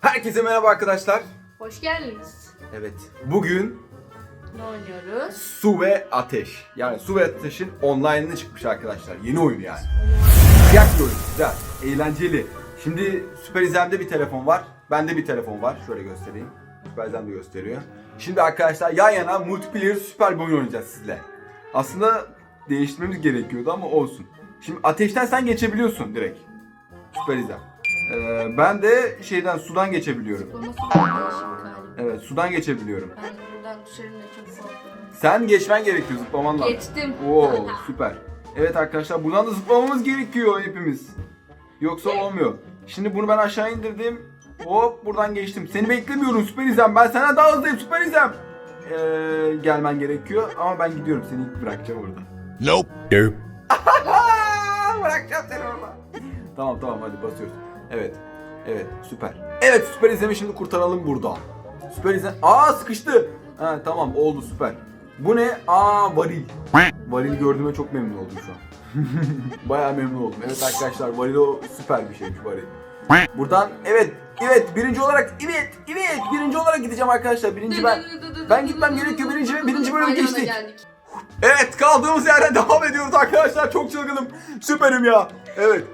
Herkese merhaba arkadaşlar. Hoş geldiniz. Evet. Bugün Ne oynuyoruz? Su ve Ateş. Yani Su ve Ateş'in online'ına çıkmış arkadaşlar. Yeni oyun yani. Sıcak bir oyun. Güzel. Eğlenceli. Şimdi Süper İzlem'de bir telefon var. Bende bir telefon var. Şöyle göstereyim. Süper İzlem de gösteriyor. Şimdi arkadaşlar yan yana multiplayer süper bir oyun oynayacağız sizle. Aslında değiştirmemiz gerekiyordu ama olsun. Şimdi ateşten sen geçebiliyorsun direkt. Süper İzlem. Ee, ben de şeyden sudan geçebiliyorum. Evet sudan geçebiliyorum. Ben buradan düşerim de çok korkuyorum. Sen geçmen gerekiyor zıplaman lazım. Geçtim. Oo süper. Evet arkadaşlar buradan da zıplamamız gerekiyor hepimiz. Yoksa olmuyor. Şimdi bunu ben aşağı indirdim. Hop buradan geçtim. Seni beklemiyorum Süper İzlem. Ben sana daha hızlıyım Süper İzlem. Ee, gelmen gerekiyor ama ben gidiyorum. Seni ilk bırakacağım orada. Nope. Nope. Bırakacağım seni orada. Tamam tamam hadi basıyoruz. Evet. Evet süper. Evet Süper İzlem'i şimdi kurtaralım burada. Süper İzlem. Aa sıkıştı. Ha tamam oldu süper. Bu ne? Aa varil. Varil gördüğüme çok memnun oldum şu an. Bayağı memnun oldum. Evet arkadaşlar varil o süper bir şeymiş varil. Buradan evet evet birinci olarak evet evet birinci olarak gideceğim arkadaşlar. Birinci ben. Ben gitmem gerekiyor. Birinci- birinci bölümü geçtik. Evet kaldığımız yerden devam ediyoruz arkadaşlar. Çok çılgınım. Süperim ya. Evet.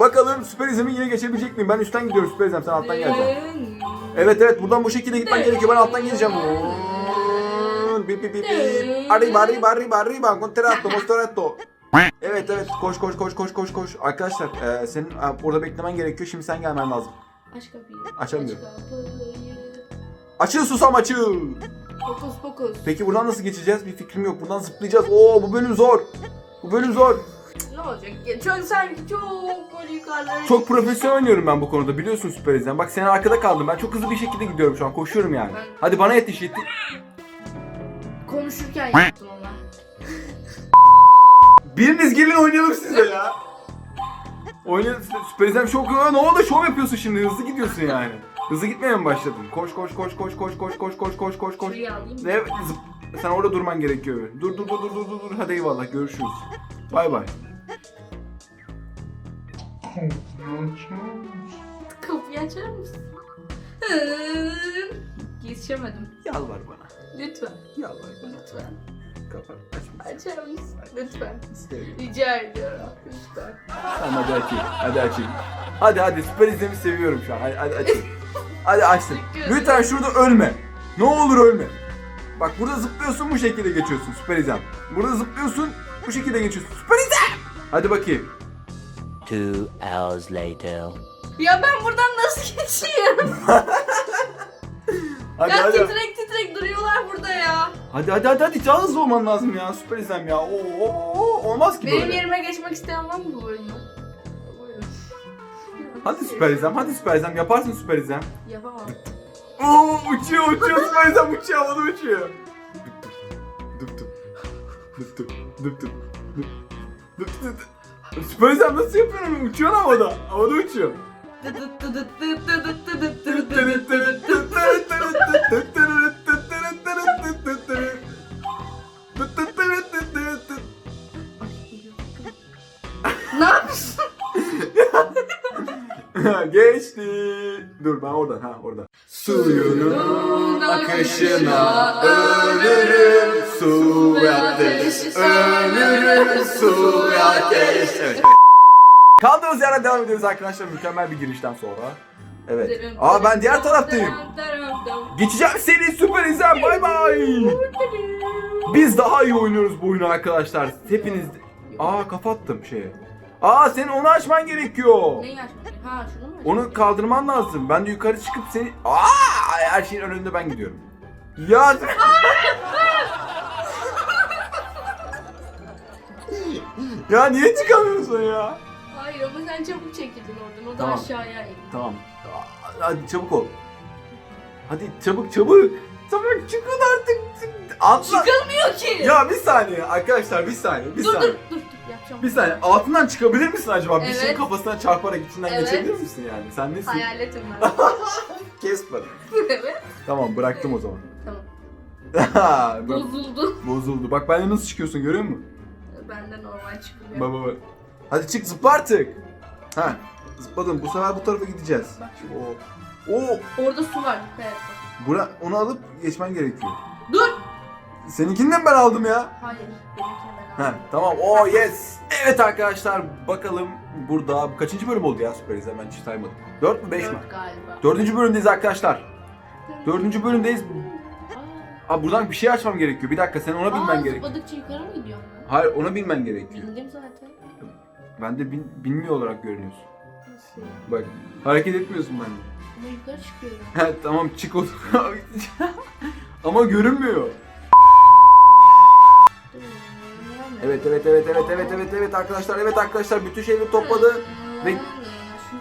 Bakalım Süper İzlem'i yine geçebilecek miyim? Ben üstten gidiyorum Süper İzlem. Sen alttan geleceksin. Evet evet buradan bu şekilde gitmen gerekiyor. Ben alttan geleceğim. Bip bip bip bip. Arriba arriba arriba arriba. Contratto mostrato. Evet evet koş koş koş koş koş koş. Arkadaşlar e, senin e, orada beklemen gerekiyor. Şimdi sen gelmen lazım. Aç kapıyı. Açamıyorum. Aç kapıyı. Açıl susam açıl. Fokus fokus. Peki buradan nasıl geçeceğiz? Bir fikrim yok. Buradan zıplayacağız. Oo bu bölüm zor. Bu bölüm zor. Olacak? Ya Çok sanki çok böyle yukarılara Çok profesyonel oynuyorum ben bu konuda biliyorsun Süper İzlem. Bak senin arkada kaldım. Ben çok hızlı bir şekilde gidiyorum şu an. Koşuyorum yani. Ben- Hadi bana yetiş yetiş. konuşurken yaptım ama. Biriniz gelin oynayalım siz de ya. Oynayalım siz de. Süper İzlem şov Aa, Ne oldu? Şov yapıyorsun şimdi. Hızlı gidiyorsun yani. Hızlı gitmeye mi başladın? Koş koş koş koş koş koş koş koş koş koş koş. Şurayı alayım. Ne? Zıp. Sen orada durman gerekiyor. Dur dur dur dur dur dur. dur. Hadi eyvallah görüşürüz. Bay bay. Kapıyı açar mısın? Geçemedim. Yalvar bana. Lütfen. Yalvar bana. Lütfen. Kapat. Açma. Açar mısın? Lütfen. İstemiyorum. Rica ediyorum. Lütfen. Tamam hadi açayım. Hadi açayım. Hadi hadi süper izlemi seviyorum şu an. Hadi, hadi açayım. Hadi açtım. Lütfen şurada ölme. Ne olur ölme. Bak burada zıplıyorsun bu şekilde geçiyorsun süper izlem. Burada zıplıyorsun bu şekilde geçiyorsun. Süper izlem. Hadi bakayım. Two hours later. Ya ben buradan nasıl geçeyim? Hadi ya hadi. titrek titrek duruyorlar burada ya. Hadi hadi hadi hadi daha hızlı olman lazım ya süper izlem ya. Oo, oo, oo, olmaz ki Benim böyle. yerime geçmek isteyen var mı bu bölümü? Buyurun. Hadi süper izlem hadi süper izlem yaparsın süper izlem. Yapamam. Oo uçuyor uçuyor süper izlem uçuyor havada uçuyor. Dup dup. Dup dup. Dup dup. Dup dup. Dup dup. Süper nasıl yapıyorum? Uçuyor havada. Havada uçuyor. ne yapıyorsun? Geçti. Dur ben oradan ha oradan. Suyunun akışına ölürüm su ve ateş ölürüm su ve ateş. Evet. Kaldığımız yerden devam ediyoruz arkadaşlar mükemmel bir girişten sonra. Evet. Aa ben diğer taraftayım. Geçeceğim seni süper izlen bay bay. Biz daha iyi oynuyoruz bu oyunu arkadaşlar. Hepiniz... Aa kapattım şeye. Aa senin onu açman gerekiyor. Neyi açmak? Ha şunu mu? Onu kaldırman lazım. Ben de yukarı çıkıp seni... Aa her şeyin önünde ben gidiyorum. Ya... ya niye çıkamıyorsun ya? Hayır ama sen çabuk çekildin oradan. O da Tamam. aşağıya indi. Tamam. Hadi çabuk ol. Hadi çabuk çabuk. Çabuk çıkın artık. Atla. Çıkılmıyor ki. Ya bir saniye arkadaşlar bir saniye bir dur saniye. dur dur dur yapacağım. Bir saniye altından çıkabilir misin acaba? Bir Evet. şeyin kafasına çarparak içinden Evet. geçebilir misin yani? Sen nesin? Hayaletim ben. Kes bana. evet. Tamam bıraktım o zaman. Tamam. Bozuldu. Bozuldu. Bak bende nasıl çıkıyorsun görüyor musun? Bende normal çıkılıyor. Baba bak. Hadi çık zıpla artık. Ha. Zıpladım. Bu sefer bu tarafa gideceğiz. Bak. Oo. Oo. Orada su var. Dikkat et bak. Bura, onu alıp geçmen gerekiyor. Dur. Seninkinden ben aldım ya. Hayır. Benimkine ben Heh, aldım. tamam. Oh yes. Evet arkadaşlar bakalım burada bu kaçıncı bölüm oldu ya Süperiz hemen hiç saymadım. 4 mü 5 mi? Dört galiba. Dördüncü bölümdeyiz arkadaşlar. Dördüncü bölümdeyiz. Aa buradan bir şey açmam gerekiyor. Bir dakika sen ona bilmen gerekiyor. zıpladıkça yukarı mı gidiyor? Hayır ona bilmen gerekiyor. Bildim zaten. Ben de bil- bilmiyor olarak görünüyorsun. Nasıl? Bak hareket etmiyorsun bende. Ama yukarı çıkıyorum. He tamam çık o. Ama görünmüyor. Evet evet evet evet evet evet evet arkadaşlar evet arkadaşlar bütün şeyleri topladı. ve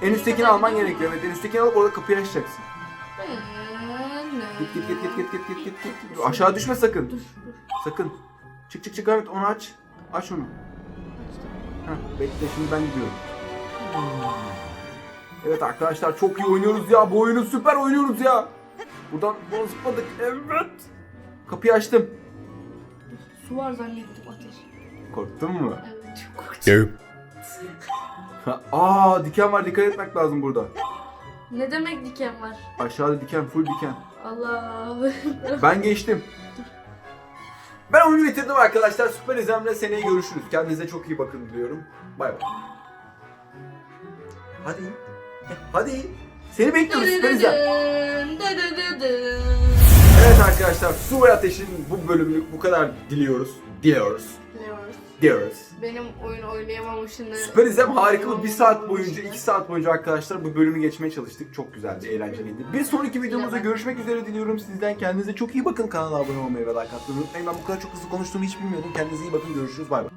En üsttekini alman gerekiyor. Evet en üsttekini alıp orada kapıyı açacaksın. Git git git git git git git. Aşağı düşme sakın. Dur dur. Sakın. Çık çık çık evet onu aç. Aç onu. Heh, bekle şimdi ben gidiyorum. Evet arkadaşlar çok iyi oynuyoruz ya. Bu oyunu süper oynuyoruz ya. Buradan bunu zıpladık. Evet. Kapıyı açtım. Su var zannettim ateş. Korktun mu? Evet çok korktum. Aa diken var dikkat etmek lazım burada. Ne demek diken var? Aşağıda diken full diken. Allah. Ben geçtim. Ben oyunu bitirdim arkadaşlar. Süper izlemle seneye görüşürüz. Kendinize çok iyi bakın diliyorum. Bay bay. Hadi. Hadi. Seni bekliyoruz Süper izlem. Evet arkadaşlar Su ve Ateş'in bu bölümlük bu kadar diliyoruz. Diliyoruz. Diliyoruz. Benim oyun oynayamamışını. Süper izlem harika bir saat boyunca, iki saat boyunca arkadaşlar bu bölümü geçmeye çalıştık. Çok güzeldi, eğlenceliydi. Bir sonraki videomuzda görüşmek üzere diliyorum. Sizden kendinize çok iyi bakın. Kanala abone olmayı ve like atmayı unutmayın. Ben bu kadar çok hızlı konuştuğumu hiç bilmiyordum. Kendinize iyi bakın. Görüşürüz. Bay bay.